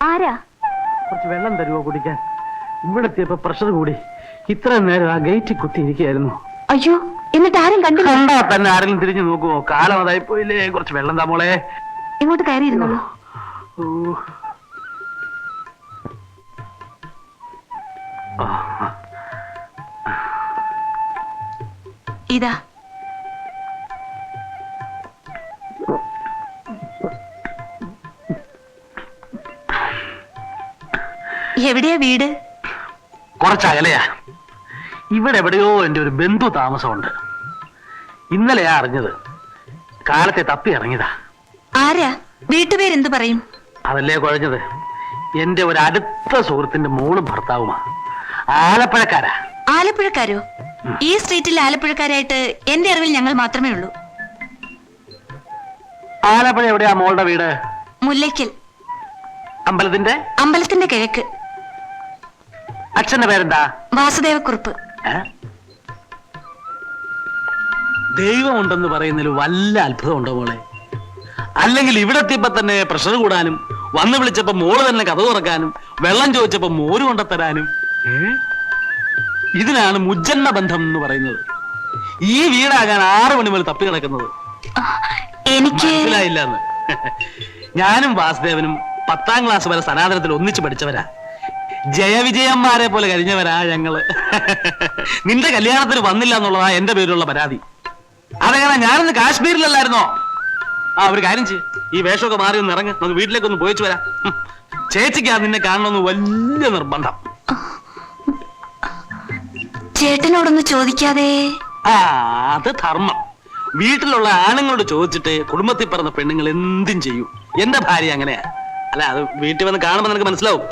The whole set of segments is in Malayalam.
ആരാ? കുറച്ച് വെള്ളം തരുമോ കുടിക്കാൻ? ഇവിടെ എത്തിയപ്പോ പ്രഷർ കൂടി. ഇത്ര നേരം ആ ഗേറ്റിൽ കുത്തി ഇരിക്കുകയായിരുന്നു അയ്യോ എന്നിട്ട് ആരും കണ്ടില്ല? കണ്ടാ തന്നെ ആരെങ്കിലും തിരിഞ്ഞു നോക്കുമോ കാലം അതായി പോയില്ലേ കുറച്ച് വെള്ളം താ ഇങ്ങോട്ട് കയറിയിരുന്നോളൂ ഇതാ. എവിടെയാ വീട്? കുറച്ച് അകലെയാ. ഇവിടെ എവിടെയോ എന്റെ ഒരു ബന്ധു താമസമുണ്ട്. ഇന്നലെയാ അറിഞ്ഞത്. കാലത്തെ തപ്പി ഇറങ്ങിയതാ. ആരാ? വീട്ടുപേരെന്ത് പറയും? അതല്ലേ കുഴഞ്ഞത്? എന്റെ ഒരു അടുത്ത സുഹൃത്തിന്റെ മോളും ഭർത്താവുമാ. ആലപ്പുഴക്കാരാ. ആലപ്പുഴക്കാരോ? ഈ സ്ട്രീറ്റിൽ ആലപ്പുഴക്കാരായിട്ട് എന്റെ അറിവിൽ ഞങ്ങൾ മാത്രമേ ഉള്ളൂ. ആലപ്പുഴ എവിടെയാ മോളുടെ വീട്? മുല്ലയ്ക്കൽ. അമ്പലത്തിന്റെ അമ്പലത്തിന്റെ കിഴക്ക്. അച്ഛന്റെ പേരെന്താ? വാസുദേവക്കുറുപ്പ്? ദൈവമുണ്ടെന്ന് പറയുന്നതിൽ വല്ല അത്ഭുതമുണ്ടോ മോളെ? അല്ലെങ്കിൽ ഇവിടെ എത്തിയപ്പോ തന്നെ പ്രഷർ കൂടാനും വന്ന് വിളിച്ചപ്പോ മോൾ തന്നെ കഥ തുറക്കാനും വെള്ളം ചോദിച്ചപ്പോ മോര് കൊണ്ടത്തരാനും ഇതിനാണ് മുജ്ജന്മ ബന്ധം എന്ന് പറയുന്നത്. ഈ വീടാകാൻ ആറ് മണി മുതൽ തപ്പി കിടക്കുന്നത് എനിക്ക് മനസ്സിലായില്ല ഞാനും വാസുദേവനും പത്താം ക്ലാസ് വരെ സനാതനത്തിൽ ഒന്നിച്ചു പഠിച്ചവരാ. ജയവിജയന്മാരെ പോലെ കഴിഞ്ഞവരാ ഞങ്ങൾ. നിന്റെ കല്യാണത്തിന് വന്നില്ല എന്നുള്ളതാ എന്റെ പേരിലുള്ള പരാതി. അതെങ്ങനെ ഞാനൊന്ന് കാശ്മീരിലല്ലായിരുന്നോ? ആ ഒരു കാര്യം ചെയ്യ്. ഈ വേഷമൊക്കെ മാറി ഒന്ന് ഇറങ്ങ്. നമുക്ക് വീട്ടിലേക്ക് ഒന്ന് പോയിച്ചു വരാം. ചേച്ചിക്കാ നിന്നെ കാണണമെന്ന് വലിയ നിർബന്ധം. ചേട്ടനോടൊന്ന് ചോദിക്കാതെ. ആ അത് ധർമ്മം. വീട്ടിലുള്ള ആണുങ്ങളോട് ചോദിച്ചിട്ട് കുടുംബത്തിൽ പറഞ്ഞ പെണ്ണുങ്ങൾ എന്തും ചെയ്യും. എന്റെ ഭാര്യ അങ്ങനെയാ. അല്ല അത് വീട്ടിൽ വന്ന് കാണുമ്പോൾ നിനക്ക് മനസ്സിലാവും.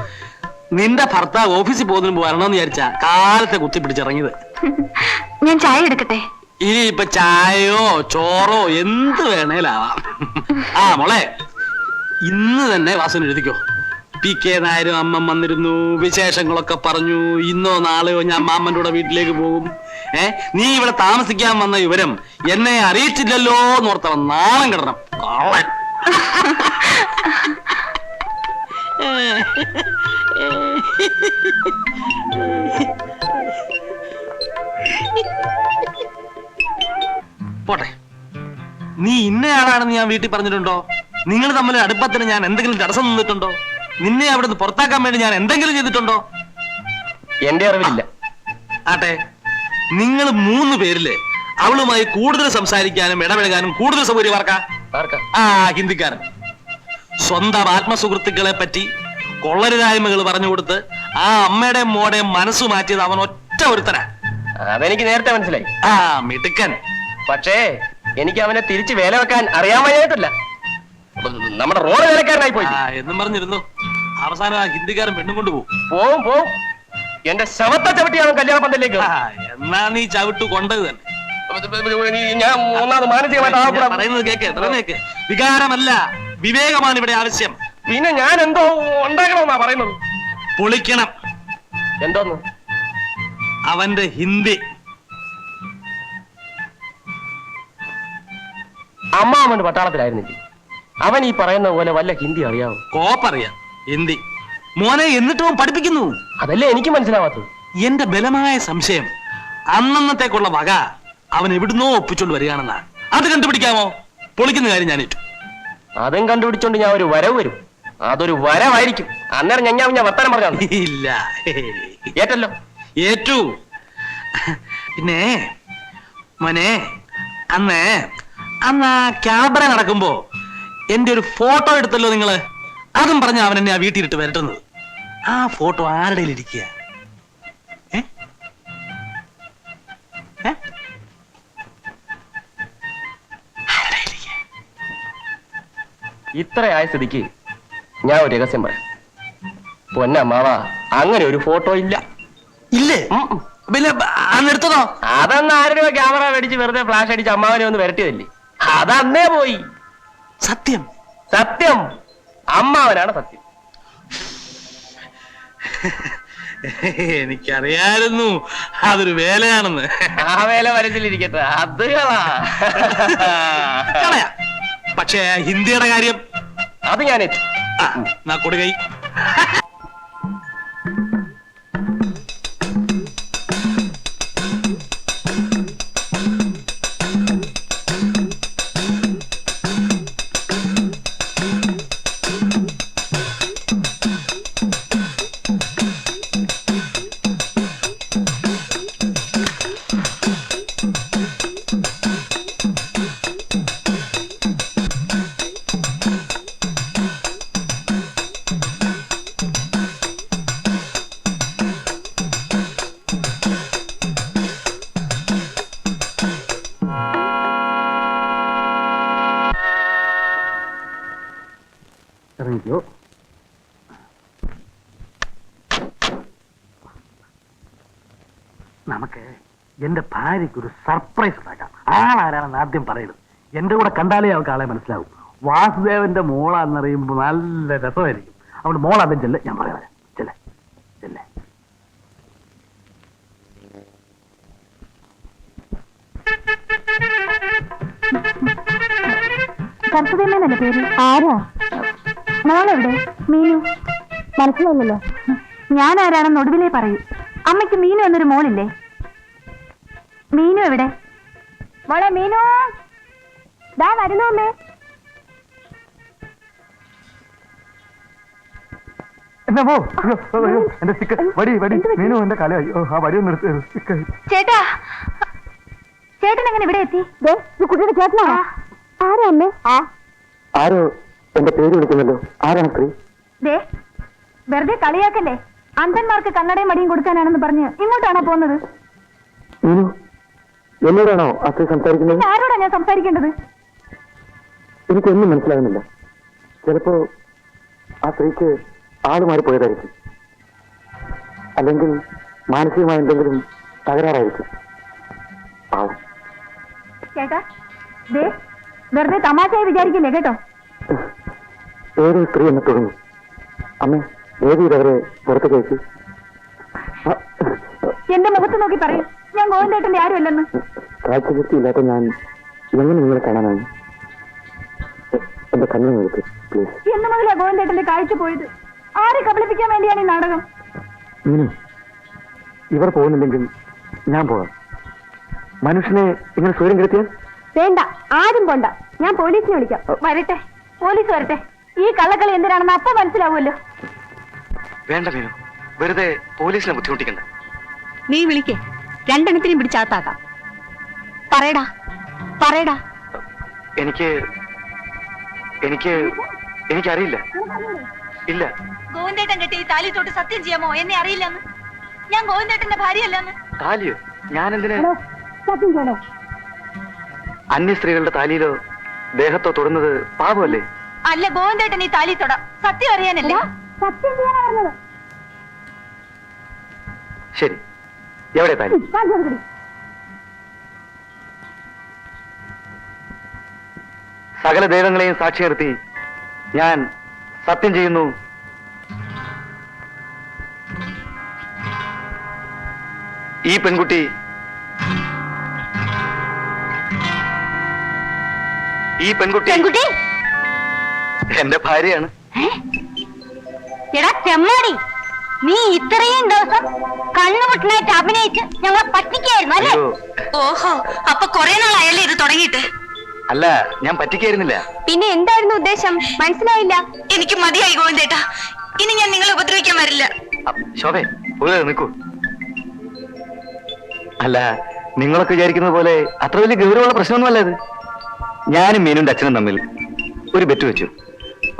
നിന്റെ ഭർത്താവ് ഓഫീസിൽ പോകുന്നതിന് വരണമെന്ന് വിചാരിച്ച കാലത്തെ കുത്തിപ്പിടിച്ചിറങ്ങിയത് ഞാൻ ചായ എടുക്കട്ടെ? ഇനി ഇപ്പൊ ചായയോ ചോറോ എന്ത് വേണേലാവാം. ആ മോളെ ഇന്ന് തന്നെ വാസന എഴുതിക്കോ. പി കെ നായരും അമ്മ വന്നിരുന്നു വിശേഷങ്ങളൊക്കെ പറഞ്ഞു. ഇന്നോ നാളെയോ ഞാൻ മാമ്മന്റെ കൂടെ വീട്ടിലേക്ക് പോകും. ഏ നീ ഇവിടെ താമസിക്കാൻ വന്ന വിവരം എന്നെ അറിയിച്ചില്ലല്ലോ എന്നോർത്തവൻ നാണം കിടണം. കള്ളൻ. പോട്ടെ. നീ ഇന്നയാളാണെന്ന് ഞാൻ വീട്ടിൽ പറഞ്ഞിട്ടുണ്ടോ? നിങ്ങൾ തമ്മിൽ അടുപ്പത്തിന് ഞാൻ എന്തെങ്കിലും തടസ്സം നിന്നിട്ടുണ്ടോ? നിന്നെ അവിടെ നിന്ന് പുറത്താക്കാൻ വേണ്ടി ഞാൻ എന്തെങ്കിലും ചെയ്തിട്ടുണ്ടോ? എന്റെ അറിവില്ല ആട്ടെ നിങ്ങൾ മൂന്ന് പേരിൽ അവളുമായി കൂടുതൽ സംസാരിക്കാനും ഇടപെടുകാനും കൂടുതൽ സൗകര്യമാർക്കാ ആർക്കാ? ആ ഹിന്ദിക്കാരൻ. സ്വന്തം ആത്മസുഹൃത്തുക്കളെ പറ്റി കൊള്ളരുതായ്മകൾ പറഞ്ഞു കൊടുത്ത് ആ അമ്മയുടെ മോടെ മനസ്സ് മാറ്റിയത് അവൻ ഒറ്റ ഒരുത്തനാ. അതെനിക്ക് നേരത്തെ മനസ്സിലായി. ആ മിടുക്കൻ. പക്ഷേ എനിക്ക് അവനെ തിരിച്ച് വേല വെക്കാൻ അറിയാമായിട്ടില്ല നമ്മുടെ റോഡ് വേലക്കാരനായി പോയി. എന്നും പറഞ്ഞിരുന്നു. അവസാനം ആ ഹിന്ദിക്കാരൻ പെണ്ണും കൊണ്ടുപോകും പോവും പോവും. എന്റെ ശവത്തെ ചവിട്ടി അവൻ കല്യാണ പന്തലിലേക്ക് ആ, എന്നാ നീ ചവിട്ടു കൊണ്ടത് തന്നെ. ഞാൻ മൂന്നാമത് മാനസികമായിട്ട് ഞാൻ പറയുന്നത് കേക്ക് പറയുന്നത് കേക്ക്. വികാരമല്ല. വിവേകമാണ് ഇവിടെ ആവശ്യം. പിന്നെ ഞാൻ എന്തോ ഉണ്ടാക്കണമെന്നാ പറയുന്നത്? പൊളിക്കണം. എന്തോന്ന്? അവന്റെ ഹിന്ദി. അമ്മാവന്റെ പട്ടാളത്തിലായിരുന്നില്ലേ? അവൻ ഈ പറയുന്ന പോലെ വല്ല ഹിന്ദി അറിയാവോ? കോപ്പറിയാം. ഹിന്ദി. മോനെ എന്നിട്ടും അവൻ പഠിപ്പിക്കുന്നു. അതല്ലേ എനിക്ക് മനസ്സിലാവാത്തത്. എന്റെ ബലമായ സംശയം. അന്നന്നത്തേക്കുള്ള വക അവൻ എവിടുന്നോ ഒപ്പിച്ചോണ്ട് വരികയാണെന്നാ. അത് കണ്ടുപിടിക്കാമോ? പൊളിക്കുന്ന കാര്യം ഞാനിട്ടു അതും കണ്ടുപിടിച്ചോണ്ട് ഞാൻ ഒരു വരവ് വരും. അതൊരു വരവായിരിക്കും. അന്നേരം ഞാൻ ഞാൻ വർത്താനം പറഞ്ഞു ഇല്ല. ഏറ്റല്ലോ. ഏറ്റു. പിന്നെ മോനെ അന്ന് അന്ന് ആ ക്യാബറ നടക്കുമ്പോ എന്റെ ഒരു ഫോട്ടോ എടുത്തല്ലോ നിങ്ങൾ. അതും പറഞ്ഞ അവൻ എന്നെ ആ വീട്ടിലിട്ട് വരട്ടുന്നത്. ആ ഫോട്ടോ ആരുടെ ഇരിക്കുക ഏ? ഏ? ഇത്രയായ സ്ഥിതിക്ക് ഞാൻ ഒരു രഹസ്യം പറയാം. പൊന്നമ്മാവ അങ്ങനെ ഒരു ഫോട്ടോ ഇല്ല. ഇല്ലേ. പിന്നെ എടുത്തതോ? അതെന്ന് ആരും രൂപ ക്യാമറ മേടിച്ച് വെറുതെ ഫ്ലാഷ് അടിച്ച് അമ്മാവനെ ഒന്ന് വരട്ടിയതല്ലേ? അതന്നേ പോയി. സത്യം? സത്യം. അമ്മാവനാണ് സത്യം. എനിക്കറിയായിരുന്നു. അതൊരു വേലയാണെന്ന്. ആ വേല വരച്ചിലിരിക്കട്ടെ അത് കളാ. കളയാം. പക്ഷേ ഹിന്ദിയുടെ കാര്യം അത് ഞാൻ ഏറ്റു ആ, എന്നാ കൊടുകൈ നമുക്ക് എന്റെ ഭാര്യയ്ക്ക് ഒരു സർപ്രൈസ് ഉണ്ടാക്കാം. ആളാരാണെന്ന് ആദ്യം പറയരുത്. എന്റെ കൂടെ കണ്ടാലേ അവൾക്ക് ആളെ മനസ്സിലാവും. വാസുദേവന്റെ മോളാന്നറിയുമ്പോ നല്ല രസമായിരിക്കും. അവളുടെ മോളാദ്യം ചെല്ലെ. ഞാൻ പറയാം ചെല്ലെ ചെല്ലെ. കർത്തവ്യമെന്നല്ലേ പേര്? ആരാ? മോളെവിടെ? മീനു? മനസ്സിലായില്ലല്ലോ. ഞാൻ ആരാണെന്ന് ഒടുവിലേ പറയൂ. അമ്മയ്ക്ക് മീനു എന്നൊരു മോളില്ലേ? മീനു എവിടെ? മോളെ മീനു! ദാ വരുന്നു അമ്മേ. ചേട്ടാ ചേട്ടൻ എങ്ങനെ ഇവിടെ എത്തി? കുട്ടിയുടെ ചേട്ടനാ. ആരാ അമ്മേ? ആ. ആരോ എന്റെ പേര് വിളിക്കുന്നല്ലോ. ആരാണ് സ്ത്രീ? ദേ വെറുതെ കളിയാക്കല്ലേ? അന്ധന്മാർക്ക് കണ്ണടയും മടിയും കൊടുക്കാനാണെന്ന് പറഞ്ഞ് ഇങ്ങോട്ടാണോ പോകുന്നത്? എന്നോടാണോ അത് സംസാരിക്കുന്നത്? ആരോടാ ഞാൻ സംസാരിക്കേണ്ടത്? എനിക്കൊന്നും മനസ്സിലാകുന്നില്ല. ചിലപ്പോ ആ സ്ത്രീക്ക് ആൾ മാറിപ്പോയതായിരിക്കും അല്ലെങ്കിൽ മാനസികമായ എന്തെങ്കിലും തകരാറായിരിക്കും. ചേട്ടാ ദേ വെറുതെ തമാശയായി വിചാരിക്കില്ലേ കേട്ടോ? ഏതൊരു സ്ത്രീ എന്നെ തുടങ്ങി അമ്മ ഏതിവരെ പുറത്തേക്ക് അയച്ചു എന്റെ മുഖത്ത് നോക്കി പറയും. ഞാൻ ഗോവിന്ദേട്ടന്റെ ആരുമല്ലെന്ന്. കാഴ്ചശക്തിയില്ലാത്ത ഞാൻ എങ്ങനെ നിങ്ങളെ കാണാനാണ്? എന്റെ കണ്ണു നോക്ക് പ്ലീസ് എന്ന് മുതലാ ഗോവിന്ദേട്ടന്റെ കാഴ്ച പോയത്. ആരെ കബളിപ്പിക്കാൻ വേണ്ടിയാണ് ഈ നാടകം? മീനു ഇവർ പോകുന്നില്ലെങ്കിൽ ഞാൻ പോകാം. മനുഷ്യനെ ഇങ്ങനെ സ്വയം കിടത്തിയാൽ വേണ്ട ആരും പോണ്ട. ഞാൻ പോലീസിനെ വിളിക്കാം. വരട്ടെ. പോലീസ് വരട്ടെ. ഈ കള്ളക്കളി എന്തിനാണെന്ന് അപ്പൊ മനസ്സിലാവുമല്ലോ. വേണ്ട മീനു. വെറുതെ പോലീസിനെ ബുദ്ധിമുട്ടിക്കണ്ട. നീ വിളിക്കേ. രണ്ടെണ്ണത്തിനെയും പിടിച്ചാത്താക്കാം പറയടാ. പറയടാ. എനിക്ക് എനിക്ക് എനിക്കറിയില്ല. ഇല്ല. ഗോവിന്ദേട്ടൻ കെട്ടി ഈ താലി തൊട്ട് സത്യം ചെയ്യാമോ? എന്നെ അറിയില്ലെന്ന്. ഞാൻ ഗോവിന്ദേട്ടന്റെ ഭാര്യയല്ലെന്ന്. താലിയോ? ഞാൻ എന്തിന് സത്യം ചെയ്യണോ? അന്യ സ്ത്രീകളുടെ താലിയിലോ ദേഹത്തോ തൊടുന്നത് പാപമല്ലേ? അല്ല ഗോവിന്ദേട്ടൻ ഈ താലി തൊടാം. സത്യം അറിയാനല്ലേ? സത്യം ചെയ്യാനാ പറഞ്ഞത് ശരി. എവിടെ താലി സകല ദൈവങ്ങളെയും സാക്ഷി നിർത്തി ഞാൻ സത്യം ചെയ്യുന്നു. ഈ പെൺകുട്ടി ഈ പെൺകുട്ടി പെൺകുട്ടി? എന്റെ ഭാര്യയാണ്. എടാ ചെമ്മാടി നീ ഇത്രയും ദിവസം കണ്ണുമുട്ടനായിട്ട് അഭിനയിച്ച് ഞങ്ങളെ പറ്റിക്കായിരുന്നു അല്ലേ? അയ്യോ. ഓഹോ അപ്പൊ കൊറേ നാളായല്ലേ ഇത് തുടങ്ങിയിട്ട്? അല്ല ഞാൻ പറ്റിക്കായിരുന്നില്ല. പിന്നെ എന്തായിരുന്നു ഉദ്ദേശം? മനസ്സിലായില്ല. എനിക്ക് മതിയായി ഗോവിന്ദേട്ടാ. ഇനി ഞാൻ നിങ്ങളെ ഉപദ്രവിക്കാൻ വരില്ല. അ- ശോഭേ നിൽക്കൂ. അല്ല നിങ്ങളൊക്കെ വിചാരിക്കുന്ന പോലെ അത്ര വലിയ ഗൗരവമുള്ള പ്രശ്നമൊന്നുമല്ല ഇത്. ഞാനും മീനുണ്ട് അച്ഛനും തമ്മിൽ ഒരു ബെറ്റ് വെച്ചു.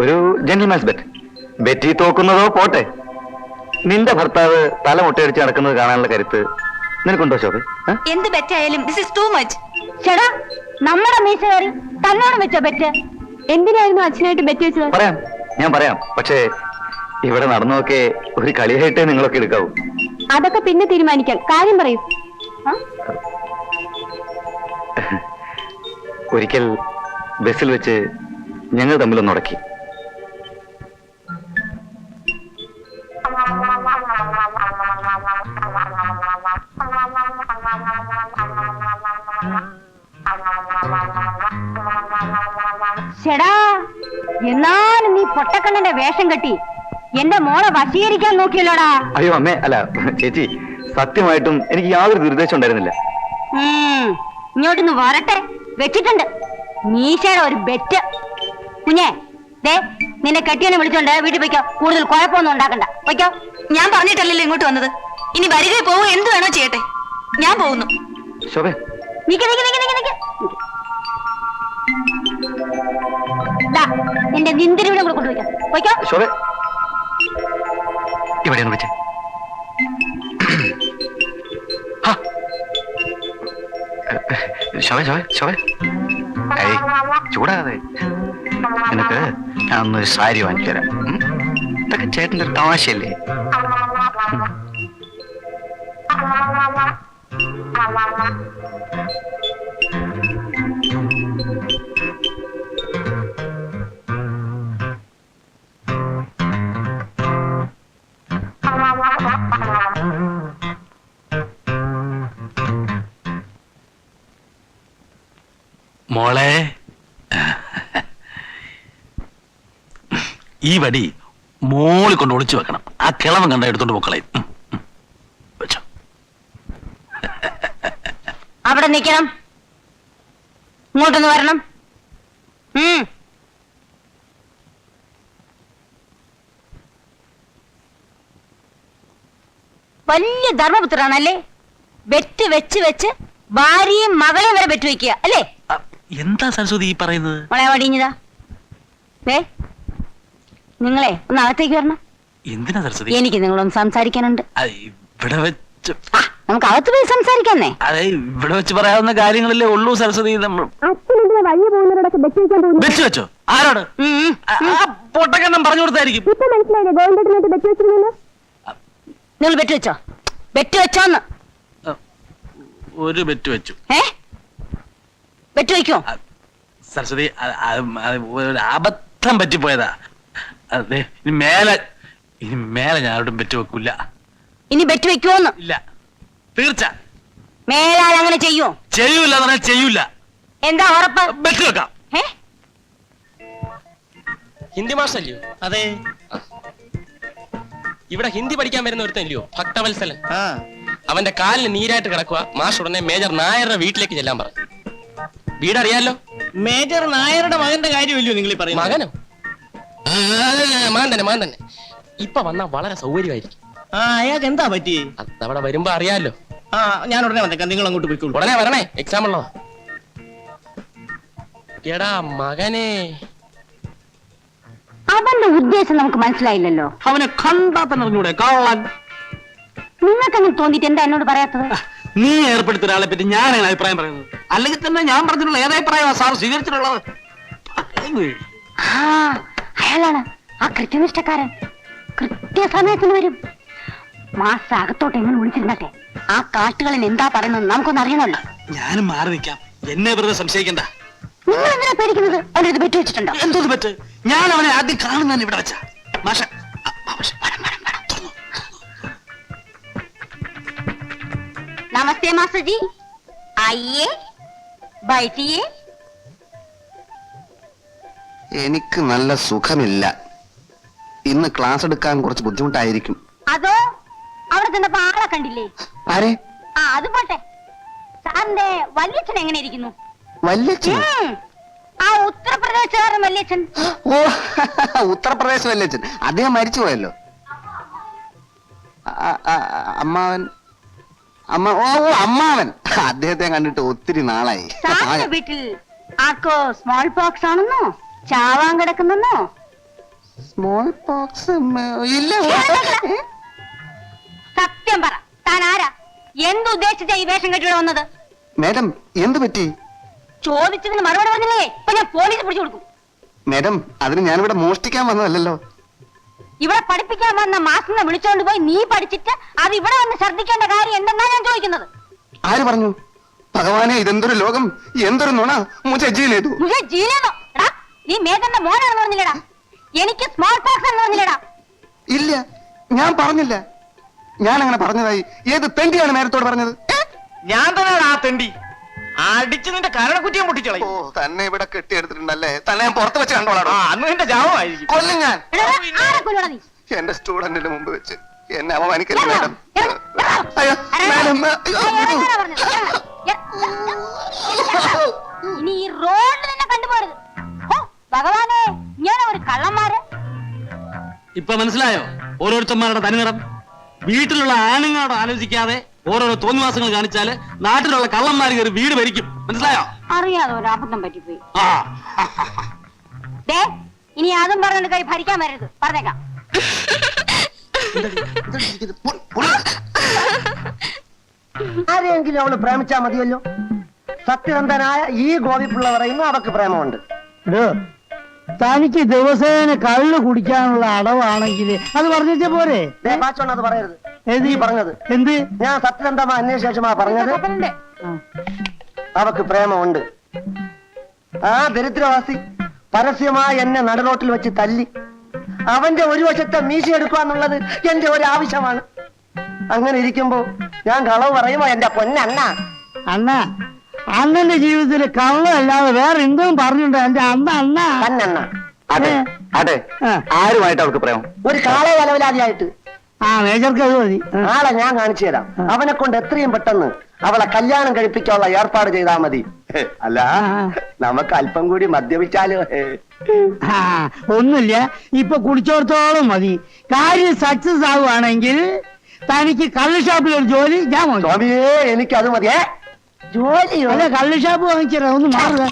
ഒരു ജെന്റിൽമാൻസ് ബെറ്റ് ബെറ്റി തോക്കുന്നതോ പോട്ടെ. നിന്റെ ഭർത്താവ് തല മുട്ടയടിച്ച് നടക്കുന്നത് കാണാനുള്ള കരുത്ത് നിനക്കുണ്ടോ ശോഭ? എന്ത് ബെറ്റായാലും ദിസ് ഇസ് ടു മച്ച് ചേടാ നമ്മുടെ മീശ കയറി തന്നോട് വെച്ചോ ബെറ്റ്. എന്തിനായിരുന്നു അച്ഛനായിട്ട് ബെറ്റ് വെച്ചത്? പറയാം ഞാൻ പറയാം. പക്ഷേ ഇവിടെ നടന്നൊക്കെ ഒരു കളിയായിട്ടേ നിങ്ങളൊക്കെ എടുക്കാവൂ. അതൊക്കെ പിന്നെ തീരുമാനിക്കാം. കാര്യം പറയൂ. ഒരിക്കൽ ബസ്സിൽ വെച്ച് ഞങ്ങൾ തമ്മിലൊന്ന് ഉടക്കി. എന്നാലും നീ പൊട്ടക്കണ്ണന്റെ വേഷം കെട്ടി എന്റെ മോളെ വശീകരിക്കാൻ നോക്കിയല്ലോടാ? അയ്യോ അമ്മേ അല്ല ചേച്ചി സത്യമായിട്ടും എനിക്ക് യാതൊരു നിർദ്ദേശം ഉണ്ടായിരുന്നില്ല. ഇങ്ങോട്ടൊന്ന് വരട്ടെ. വെച്ചിട്ടുണ്ട്. മീശയുടെ ഒരു ബെറ്റ്. കുഞ്ഞേ ദേ നിന്നെ കെട്ടിയെന്ന് വിളിച്ചോണ്ട് വീട്ടിൽ പോയിക്കോ. കൂടുതൽ കുഴപ്പമൊന്നും ഉണ്ടാക്കണ്ട. പോയിക്കോ. ഞാൻ പറഞ്ഞിട്ടല്ലല്ലോ ഇങ്ങോട്ട് വന്നത്. ഇനി വരിക പോവോ എന്ത് വേണോ ചെയ്യട്ടെ. ഞാൻ പോകുന്നു. ശോഭേ. നിക്ക് നിക്ക് നിക്ക് നിക്ക് നിന്റെ നിന്തിരിവിടെ കൂടെ കൊണ്ടുപോയിക്കോ പോയിക്കോ ശോഭേ. ഇവിടെ ഒന്ന് വെച്ചേ. ഹാ. ശോഭേ ശോഭേ ശോഭേ. ഏയ് നിനക്ക് ഞാൻ ഒന്ന് സാരി വാങ്ങിച്ചു തരാം ഇതൊക്കെ ചേട്ടന്റെ ഒരു തമാശയല്ലേ ഈ വടി മോളി കൊണ്ട് ഒളിച്ചു വെക്കണം. ആ കിളവൻ കണ്ട എടുത്തോണ്ട് പൊക്കളയും. അവിടെ നിൽക്കണം ഇങ്ങോട്ടൊന്ന് വരണം. വലിയ ധർമ്മപുത്രാണല്ലേ വെറ്റ് വെച്ച് വെച്ച് ഭാര്യയും മകളെയും വരെ വെറ്റ് വെക്കുക അല്ലേ? എന്താ സരസ്വതി ഈ പറയുന്നത്? മോളെ വടിഞ്ഞതാ ദേ നിങ്ങളെ ഒന്ന് അകത്തേക്ക് വരണം. എന്തിനാ സരസ്വതി? എനിക്ക് നിങ്ങളൊന്ന് സംസാരിക്കാനുണ്ട്. ഇവിടെ വെച്ച് നമുക്ക് അകത്ത് പോയി സംസാരിക്കാന്നേ. അതെ ഇവിടെ വെച്ച് പറയാവുന്ന കാര്യങ്ങളല്ലേ ഉള്ളൂ സരസ്വതി. നമ്മൾ വഴി പോകുന്നവരോടൊക്കെ വെച്ച് വെക്കാൻ തോന്നുന്നു വെച്ച് വെച്ചോ? ആരോട് ആ, ആ പറഞ്ഞു കൊടുത്തായിരിക്കും. ഇപ്പൊ മനസ്സിലായില്ലേ ഗവൺമെന്റിനായിട്ട് ബെറ്റ് വെച്ചിരുന്നു നിങ്ങൾ ബെറ്റ് വെച്ചോ? ബെറ്റ് വെച്ചോന്ന്. ഒരു ബെറ്റ് വെച്ചു. ഏ? ബെറ്റ് വെക്കോ സരസ്വതി അബദ്ധം പറ്റിപ്പോയതാ. അതെ ഇനി മേലെ ഇനി മേലെ ഞാൻ ആരോടും ബെറ്റ് വെക്കൂല. ഇനി ബെറ്റ് വെക്കുമോന്ന് ഇല്ല. തീർച്ച. മേലാൽ അങ്ങനെ ചെയ്യോ ചെയ്യൂല എന്ന് പറഞ്ഞാൽ ചെയ്യൂല. എന്താ ഉറപ്പ്? ബെറ്റ് വെക്കാം. ഏ ഹിന്ദി മാഷല്ലയോ അതെ. ഇവിടെ ഹിന്ദി പഠിക്കാൻ വരുന്ന ഒരുത്തല്ലയോ ഭക്തവത്സലൻ. ആ. അവന്റെ കാലിന് നീരായിട്ട് കിടക്കുക. മാഷ് ഉടനെ മേജർ നായരുടെ വീട്ടിലേക്ക് ചെല്ലാൻ പറഞ്ഞു വീടറിയാലോ? മേജർ നായരുടെ മകന്റെ കാര്യമല്ലയോ നിങ്ങൾ ഈ പറയുന്നത്? മകനോ? ആ, മകൻ തന്നെ മകൻ തന്നെ. ഇപ്പൊ വന്നാ വളരെ സൗകര്യമായിരിക്കും. ആ അയാൾക്ക് എന്താ പറ്റി? അത് അവിടെ വരുമ്പോ അറിയാലോ. ആ ഞാൻ ഉടനെ വന്നേക്കാം. നിങ്ങൾ അങ്ങോട്ട് പോയിക്കോളൂ. ഉടനെ വരണേ എക്സാം ഉള്ളതാ. എടാ മകനെ. അവന്റെ ഉദ്ദേശം നമുക്ക് മനസ്സിലായില്ലല്ലോ. അവനെ കണ്ടാ തന്നെ അറിഞ്ഞൂടെ കള്ളൻ. നിങ്ങൾക്ക് അങ്ങനെ തോന്നിട്ട് എന്താ എന്നോട് പറയാത്തത്? നീ ഏർപ്പെടുത്തിയ ഒരാളെ പറ്റി ഞാനാണ് അഭിപ്രായം പറയുന്നത്. അല്ലെങ്കിൽ തന്നെ ഞാൻ പറഞ്ഞിട്ടുള്ള ഏതഭിപ്രായമാണ് സാർ സ്വീകരിച്ചിട്ടുള്ളത്. ആ അയാളാണ് ആ കൃത്യനിഷ്ഠക്കാരൻ. കൃത്യസമയത്തിന് വരും. മാസ അകത്തോട്ട് എങ്ങനെ വിളിച്ചിരുന്നട്ടെ. ആ കാട്ടുകളിൽ എന്താ പറയുന്നത് നമുക്കൊന്ന് അറിയണമല്ലോ. ഞാനും മാറി നിൽക്കാം. എന്നെ വെറുതെ സംശയിക്കണ്ട. നിങ്ങൾ എന്തിനാ പേടിക്കുന്നത്? അവനെ ഇത് ബെറ്റ് വെച്ചിട്ടുണ്ടോ? എന്തോ പറ്റ് ഞാൻ അവനെ ആദ്യം കാണുന്നതാണ് ഇവിടെ വെച്ച. മാഷ ആ, ആ, മാഷെ, തുറന്നു. നമസ്തേ മാസ്റ്റർ അയ്യേ ബൈറ്റിയേ ബൈഠിയേ എനിക്ക് നല്ല സുഖമില്ല. ഇന്ന് ക്ലാസ് എടുക്കാൻ കുറച്ച് ബുദ്ധിമുട്ടായിരിക്കും. അതോ? അവിടെ ചെന്നപ്പോ ആളെ കണ്ടില്ലേ? ആരെ? ആ അത് പോട്ടെ. സാറിന്റെ വല്യച്ഛൻ എങ്ങനെ ഇരിക്കുന്നു? വല്യച്ഛൻ ആ ഉത്തർപ്രദേശുകാരൻ വല്യച്ഛൻ. ഓ ഉത്തർപ്രദേശ് വല്യച്ഛൻ. അദ്ദേഹം മരിച്ചു പോയല്ലോ. അമ്മാവൻ. അമ്മ ഓ ഓ, അമ്മാവൻ. അദ്ദേഹത്തെ കണ്ടിട്ട് ഒത്തിരി നാളായി. വീട്ടിൽ ആർക്കോ സ്മോൾ പോക്സ് ആണെന്നോ? ചാവാൻ കിടക്കുന്നെന്നോ? സ്മോൾ പോക്സ് ഇല്ല. സത്യം പറ. താൻ ആരാ? എന്തുദ്ദേശിച്ച ഈ വേഷം കെട്ടിവിടെ വന്നത്? മേഡം എന്ത് പറ്റി? ചോദിച്ചതിന് മറുപടി പറഞ്ഞില്ലേ? ഇപ്പൊ ഞാൻ പോലീസ് പിടിച്ചു കൊടുക്കും. മേഡം അതിന് ഞാനിവിടെ മോഷ്ടിക്കാൻ വന്നതല്ലല്ലോ. ഇവിടെ പഠിപ്പിക്കാൻ വന്ന മാസിനെ വിളിച്ചോണ്ട് പോയി നീ പഠിച്ചിട്ട് അത് ഇവിടെ വന്ന് ശ്രദ്ധിക്കേണ്ട കാര്യം എന്തെന്നാ ഞാൻ ചോദിക്കുന്നത്? ആര് പറഞ്ഞു? ഭഗവാനെ ഇതെന്തൊരു ലോകം? എന്തൊരു നുണ? മുജീലേതു മുജീലേതോ എടാ നീ മേഘന്റെ മോനാണെന്ന് പറഞ്ഞില്ലടാ എനിക്ക് സ്മോൾ പോക്സ് എന്ന് പറഞ്ഞില്ലടാ ഇല്ല ഞാൻ പറഞ്ഞില്ല ഞാൻ അങ്ങനെ പറഞ്ഞതായി ഏത് തെണ്ടിയാണ് നേരത്തോട് പറഞ്ഞത് ഞാൻ തന്നെയാണ് ആ തെണ്ടി അടിച്ച് നിന്റെ കരണക്കുറ്റിയും പൊട്ടിച്ചളയും ഓ തന്നെ ഇവിടെ കെട്ടിയെടുത്തിട്ടുണ്ടല്ലേ തന്നെ ഞാൻ പുറത്ത് വെച്ച് കണ്ടോളാം ആ അന്ന് നിന്റെ ജാവമായിരിക്കും കൊല്ലും ഞാൻ എടാ, ആരെ കൊല്ലുവാടാ നീ എന്റെ സ്റ്റുഡന്റിന്റെ മുമ്പ് വെച്ച് എന്നെ അപമാനിക്കരുത് ഇറങ്ങ്, മാഡം. അയ്യോ മാഡം. ഇറങ്ങ്. ഇറങ്ങ്. ഇനി ഈ റോഡിൽ തന്നെ കണ്ടുപോരുത് ഭഗവാനെ ഞാൻ ഒരു കള്ളന്മാര്. ഇപ്പൊ മനസ്സിലായോ? ഓരോരുത്തന്മാരുടെ തനിനിറം. വീട്ടിലുള്ള ആണുങ്ങളോട് ആലോചിക്കാതെ ഓരോരോ തോന്നിവാസങ്ങൾ കാണിച്ചാൽ നാട്ടിലുള്ള കള്ളന്മാർ കയറി വീട് ഭരിക്കും. മനസ്സിലായോ? അറിയാതെ ഒരു അബദ്ധം പറ്റിപ്പോയി. ആ. ദേ ഇനി അതും പറഞ്ഞോണ്ട് കൈ ഭരിക്കാൻ വരരുത്. പറഞ്ഞേക്കാം. ആരെയെങ്കിലും അവൾ പ്രേമിച്ചാ മതിയല്ലോ? സത്യസന്ധനായ ഈ ഗോപിപ്പിള്ള പറയുന്നു അവക്ക് പ്രേമമുണ്ട്. തനിക്ക് ദിവസേന കള്ള് കുടിക്കാനുള്ള അടവാണെങ്കിൽ അത് പറഞ്ഞിട്ട് പോരെ? അത് പറയരുത്? നീ പറഞ്ഞത്. എന്ത്? ഞാൻ സത്യസന്ധമാ അന്വേഷിച്ചാ ശേഷമാ പറഞ്ഞത് അവക്ക് പ്രേമമുണ്ട്. ആ ദരിദ്രവാസി പരസ്യമായി എന്നെ നടുറോട്ടിൽ വെച്ച് തല്ലി. അവന്റെ ഒരു വശത്തെ മീശ എടുക്കുക എന്നുള്ളത് എന്റെ ഒരു ആവശ്യമാണ് അങ്ങനെ ഇരിക്കുമ്പോ ഞാൻ കളവ് പറയുമ്പോ എന്റെ പൊന്നണ്ണ? അണ്ണ അണ്ണന്റെ ജീവിതത്തിൽ കള്ളല്ലാതെ വേറെ എന്തും പറഞ്ഞിട്ടുണ്ട് എന്റെ അണ്ണ അണ്ണ. തന്നണ്ണ. അതെ അതെ. ആരുമായിട്ട് അവർക്ക് പ്രേമം? ഒരു കാളെ വലവലാതിയായിട്ട്. ആ മേജർക്ക് അത് മതി. ആളെ ഞാൻ കാണിച്ചു തരാം. അവനെ കൊണ്ട് എത്രയും പെട്ടെന്ന് അവളെ കല്യാണം കഴിപ്പിക്കാനുള്ള ഏർപ്പാട് ചെയ്താൽ മതി. അല്ല നമുക്ക് അല്പം കൂടി മദ്യപിച്ചാലോ? ആ, ഒന്നുമില്ല. ഇപ്പൊ കുടിച്ചോടത്തോളം മതി. കാര്യം സക്സസ് ആവുകയാണെങ്കിൽ തനിക്ക് കള്ള് ഷാപ്പിൽ ഒരു ജോലി ഞാൻ വാങ്ങിച്ചു സ്വാമിയേ എനിക്ക് അത് മതിയേ ജോലിയോ അല്ല കള്ള് ഷാപ്പ് വാങ്ങിച്ചാ ഒന്ന് മാറുക